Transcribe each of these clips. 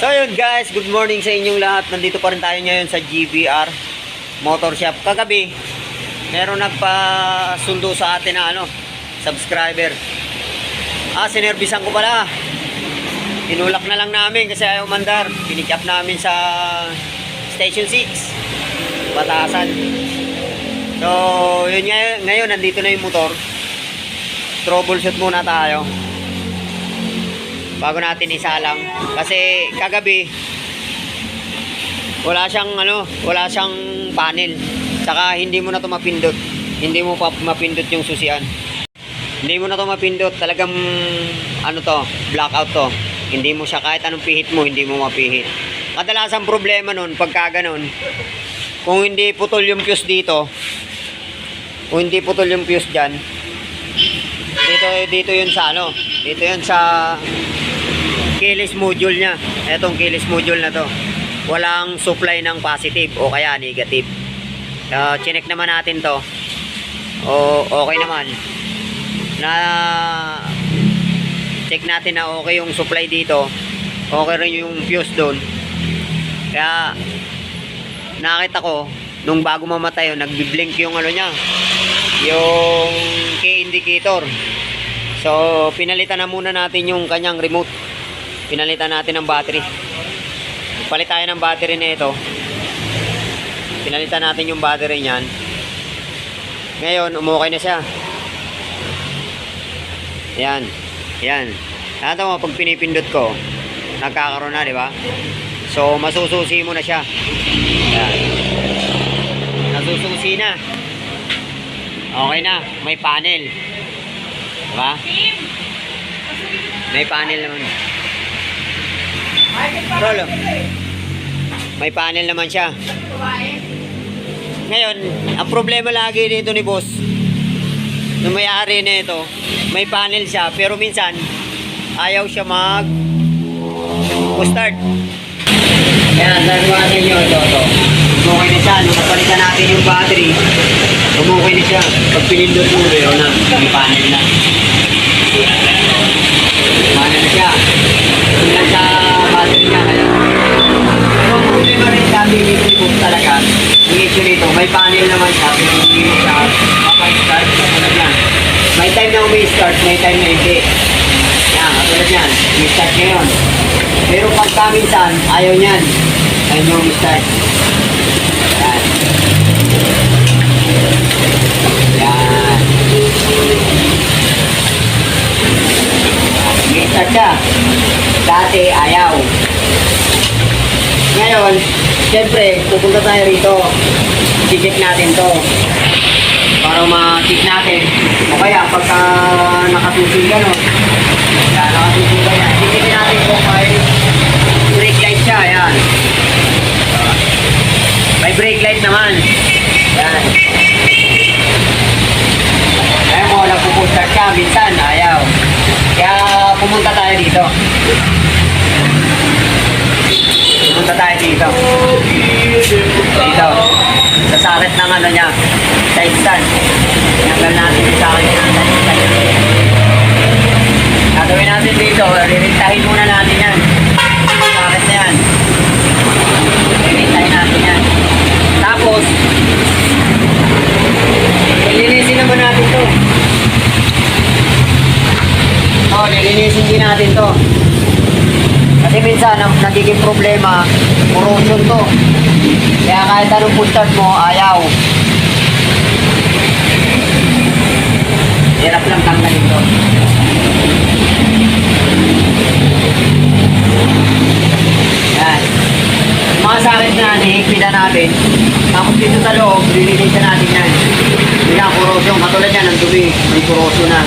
So yun guys, good morning sa inyong lahat. Nandito pa rin tayo ngayon sa GBR Motor Shop. Kagabi, meron nagpasundo sa atin na ano, subscriber. Ah, sinervisan ko pala. Tinulak na lang namin kasi ayaw mandar. Pinikap namin sa Station 6. Batasan. So, yun ngayon, ngayon nandito na yung motor. Troubleshoot muna tayo bago natin isalang. Kasi kagabi wala siyang ano wala siyang panel. Saka hindi mo na to mapindot. Hindi mo pa mapindot yung susian. Hindi mo na to mapindot. Talagang ano to blackout to. Hindi mo siya kahit anong pihit mo hindi mo mapihit. Kadalasang problema nun pagka ganon kung hindi putol yung fuse dito kung hindi putol yung fuse dyan dito dito yun sa ano dito yun sa keyless module niya. Etong keyless module na to. Walang supply ng positive o kaya negative. Uh, chinek naman natin to. O okay naman. Na check natin na okay yung supply dito. Okay rin yung fuse doon. Kaya nakita ko nung bago mamatay yun, nagbi-blink yung ano niya. Yung key indicator. So, pinalitan na muna natin yung kanyang remote pinalitan natin ng battery. Palit tayo ng battery na ito. Pinalitan natin yung battery niyan. Ngayon umukay na siya. Yan. Yan. Ito mo pag pinipindot ko nagkakaroon na di ba? So masususi mo na siya. Yan. Nasususi na. Okay na. May panel. Di ba? May panel naman Rolo. May panel naman siya. Ngayon, ang problema lagi dito ni boss, nung may-ari na ito, may panel siya, pero minsan, ayaw siya mag start. Kaya, gagawa natin yun, ito, ito. Na siya, nung napalitan natin yung battery, umukay na siya. Pag pinindot mo, yun na, may. Panel na Pero ang problema rin sa ni Bob talaga, ang issue nito, may panel naman siya, pero hindi mo siya mapa-start katulad yan. May time na umi-start, may time na hindi. Yan, katulad yan, i-start ngayon. Pero pagka minsan, ayaw niyan. Ayaw niyo umi-start. Siyempre, pupunta tayo rito. I-check natin to. Para ma-check natin. O kaya, pagka nakasusin ka, no? Kaya nakasusin ka yan. I-check natin kung may brake light siya. Ayan. May brake light naman. Ayan. Kaya mo, nagpupustart ka. Minsan, ayaw. Kaya pumunta tayo dito. Pumunta tayo dito. Dito. Sa saret ng ano niya. Side stand. Tinanggal natin yung sa side stand. Gagawin natin dito. Ririntahin muna natin yan. Saret na yan. Ririntahin natin yan. Tapos, lilinisin naman natin to. Oh, nilinisin din natin to. Kasi minsan, nagiging problema, corrosion to. Kaya kahit anong push-start mo, ayaw. Hirap lang tanggalin to. Yan. Mga sakit na, nihigpida natin. Tapos dito sa loob, lilinisin natin yan. Hindi na corrosion. Katulad yan, ang dumi. May corrosion na.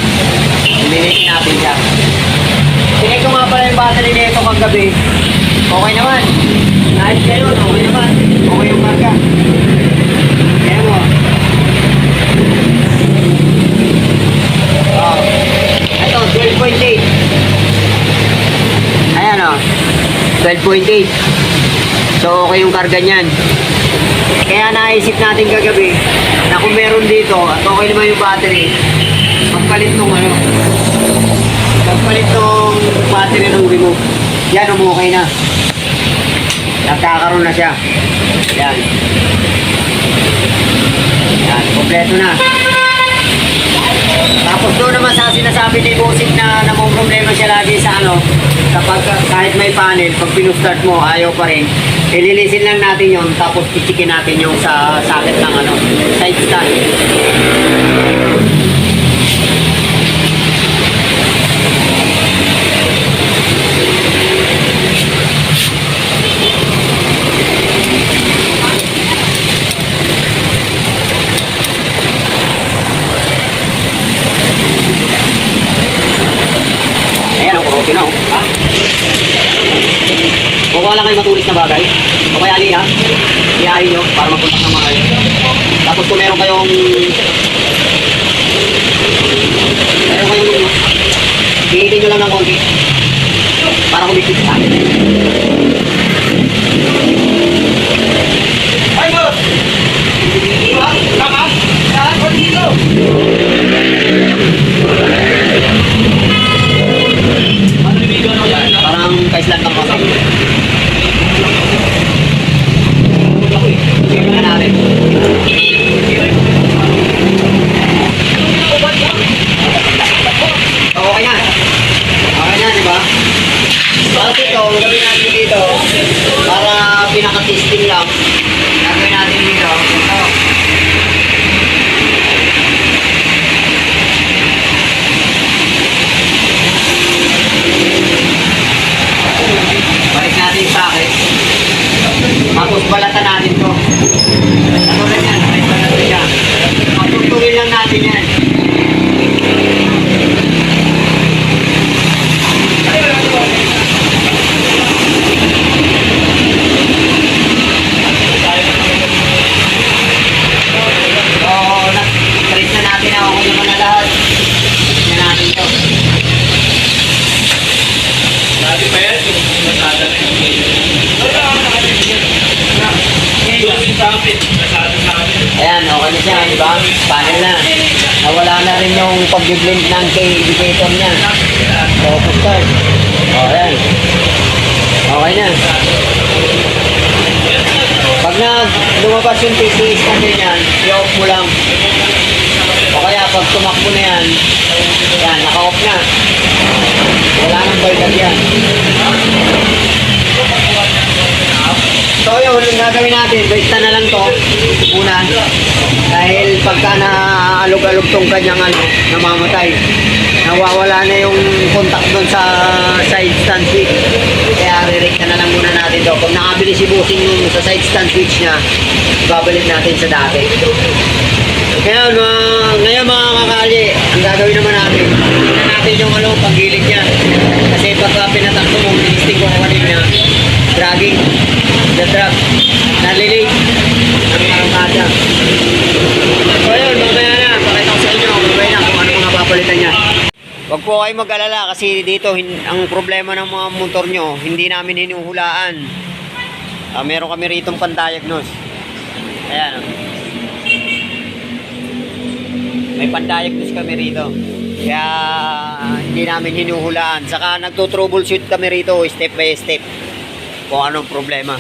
Lilinisin natin siya. Tinig ko nga pala yung battery nito kagabi. Okay naman. Nice kayo, okay naman. Okay yung marka. Kaya mo. Oh. Ito, 12.8. 12.8. So, okay yung karga niyan. Kaya naisip natin kagabi na kung meron dito at okay naman yung battery, magpalit nung ano, magpalit nung battery ng remote. Yan, umukay na. Nagkakaroon na siya. Yan. Yan, kompleto na. Tapos doon naman sa sinasabi ni Bossing na namumroblema siya lagi sa ano, kapag kahit may panel, pag pinustart mo, ayaw pa rin, ililisin lang natin yon tapos kichikin natin yung sa socket ng ano, side stand. Okay na. Oh. Kukuha lang kayo matulis na bagay. O kaya liya, liyahin nyo para mapunta ng mga Tapos kung meron kayong meron kayong lulo, hihitin nyo lang ng konti para kumikit sa akin. Ay, boss! Kama, saan ko dito? Kaislan ng pasok. Natin to. Ayan, okay na siya, di ba? Panel na. Nawala na rin yung pag-blend ng K-indicator niya. Focus start. O, ayan. Okay na. Pag na lumabas yung TCS kasi niyan, i-off mo lang. O kaya pag tumakbo na yan, yan, naka-off na. Wala nang bayad yan. Yun, ang gagawin natin, baita na lang to, una. Dahil pagka naalog-alog tong kanyang ano, namamatay. Nawawala na yung contact doon sa side stand switch. Kaya re-rate na lang muna natin to. Pag nakabili si Busing yung sa side stand switch niya, babalik natin sa dati. Kaya mga, ngayon mga kakali, ang gagawin naman natin, tingnan natin Huwag po kayo mag-alala kasi dito ang problema ng mga motor nyo, hindi namin hinuhulaan. Ah, meron kami rito pan-diagnose. Ayan. oh. May pan-diagnose kami rito. Kaya hindi namin hinuhulaan. Saka nagto-troubleshoot kami rito step by step kung anong problema.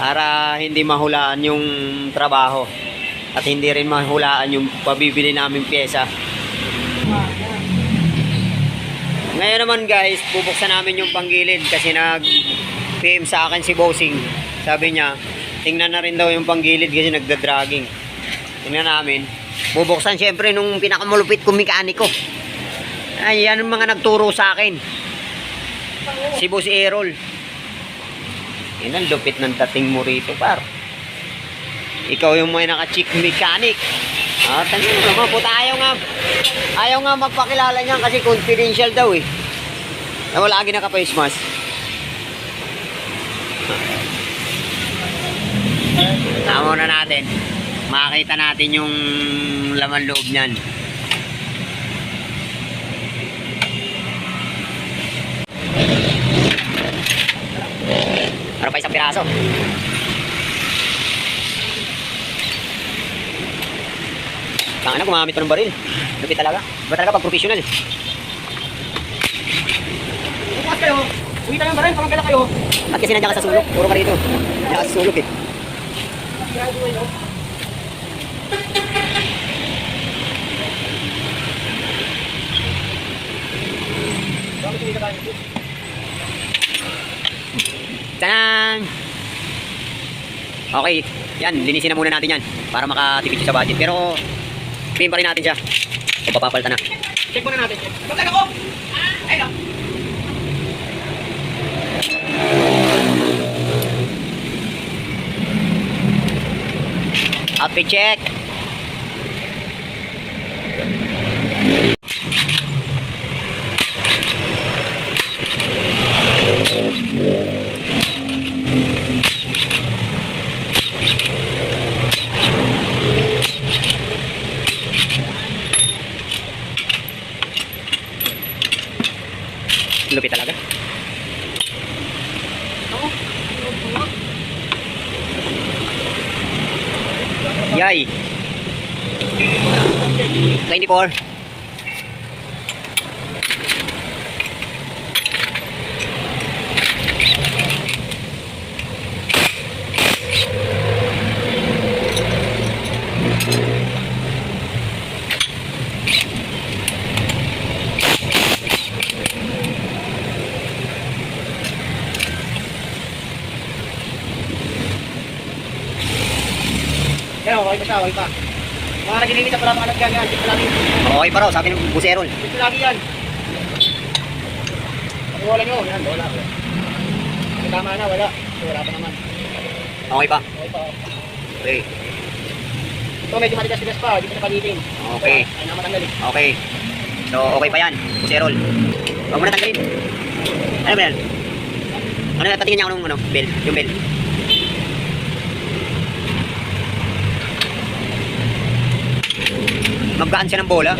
Para hindi mahulaan yung trabaho. At hindi rin mahulaan yung pabibili namin pyesa. Ngayon naman guys, bubuksan namin yung panggilid kasi nag PM sa akin si Bossing. Sabi niya, tingnan na rin daw yung panggilid kasi nagda-dragging. Tingnan namin. Bubuksan syempre nung pinakamalupit kong mekaniko. Ay, yan ang mga nagturo sa akin. Si Boss Errol. Yan ang lupit ng dating mo rito, par. Ikaw yung may naka-chick mechanic. Ah, tanong naman, puta ayaw nga. Ayaw nga magpakilala niyan kasi confidential daw eh. Na wala lagi naka-face mask. Tama na natin. Makita natin yung laman loob niyan. Ano pa isang piraso? Tanga na, gumamit pa ng baril. Lupit talaga. Iba talaga pag professional. Bukas kayo. Uwi tayo ba rin? Pamagkala kayo. At kasi nandiyan ka sa sulok. Puro ka rito. Nandiyan ka sa sulok eh. Tanan! Okay, yan, linisin na muna natin yan para makatipid sa budget. Pero, pin pa rin natin siya. O papapalitan na. Check muna natin. Pagkala ko! Ay lang. Outfit check! Lupit talaga. Yay! 24. Okay pa siya, okay pa. Mga naginimit sa pala mga nagyan yan. Dito lagi. Okay pa raw, sabi ng buserol. Dito lagi yan. Pag wala nyo, yan, wala. Tama na, wala. Wala pa naman. Okay pa. Okay pa. Okay. Ito medyo matigas-tigas pa, hindi ko na palitin. Okay. Ay na matanggal eh. Okay. So, okay pa yan. Buserol. Huwag mo na tanggalin. Ano ba yan? Ano yan? Patingin niya ako ng ano, bell. Yung bell. Maggaan siya ng bola.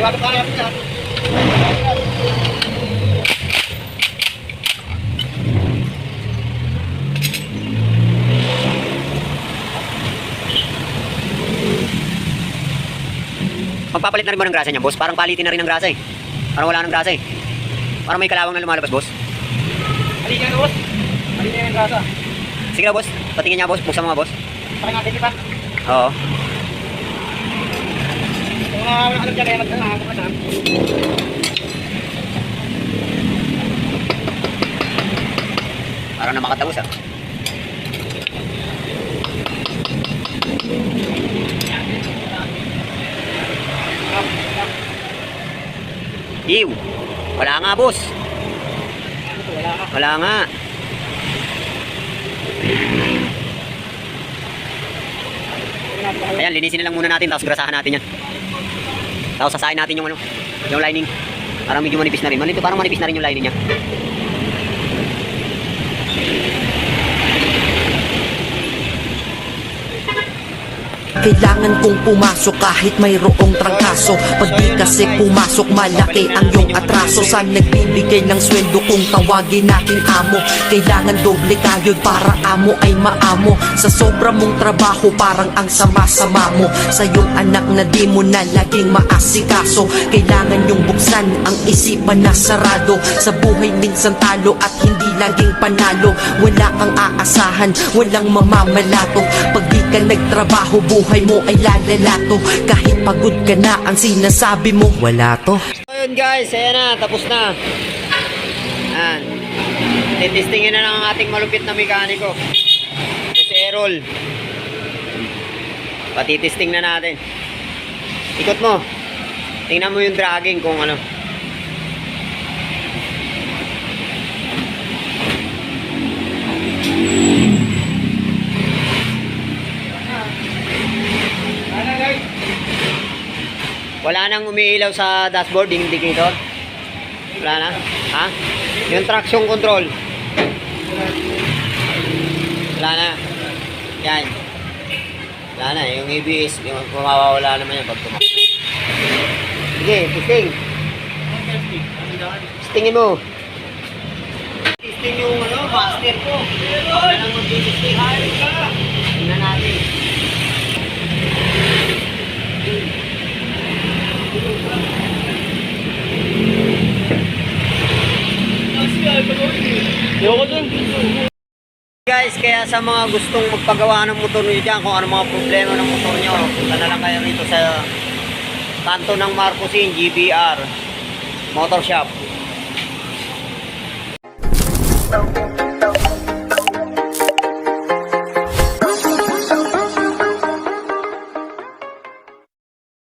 Natin yan. Magpapalit na rin ba ng grasa niya, boss? Parang palitin na rin ng grasa eh. Parang wala ng grasa eh. Parang may kalawang na lumalabas, boss. Halika yan, boss. Halika yan, grasa. Sige na, boss. Patingin niya, boss. Buksan mo nga, boss. Pakay natin, di ba? Oo. Kung ano ka na. Parang na makatapos ah. Ew. Wala nga, boss. Wala ka. Wala nga. Ayan, linisin na lang muna natin tapos grasahan natin yan. Tapos sasahin natin yung ano, yung lining. Parang medyo manipis na rin. Malito, parang manipis na rin yung lining niya. Kailangan kong pumasok kahit mayroong trangkaso. Pag di kasi pumasok malaki ang iyong atraso. Saan nagbibigay ng sweldo kung tawagin natin amo. Kailangan doble kayod para amo ay maamo. Sa sobra mong trabaho parang ang sama-sama mo. Sa iyong anak na di mo na laging maasikaso. Kailangan yung buksan ang isipan na sarado. Sa buhay minsan talo at hindi laging panalo. Wala kang aasahan, walang mamamalato. Pag di ka nagtrabaho, buhay mo ay lalalato Kahit pagod ka na, ang sinasabi mo Wala to Ayun guys, ayan na, tapos na. Ayan. Titistingin na ng ating malupit na mekaniko. Buserol. Patitisting na natin. Ikot mo. Tingnan mo yung dragging kung ano. Ano, Wala nang umiilaw sa dashboard, indicator. Wala na? Ha? Yung traction control. Wala na. Yan. Wala na. Yung ABS, yung mawawala naman yan pag tumakbo. Sige, testing. Testingin mo. Testing yung ano, master ko. Wala nang mag-testing. Tingnan natin. Ayoko dun. Guys, kaya sa mga gustong magpagawa ng motor nyo dyan, kung ano mga problema ng motor nyo, punta na lang kayo rito sa kanto ng Marcosin, GBR Motor Shop.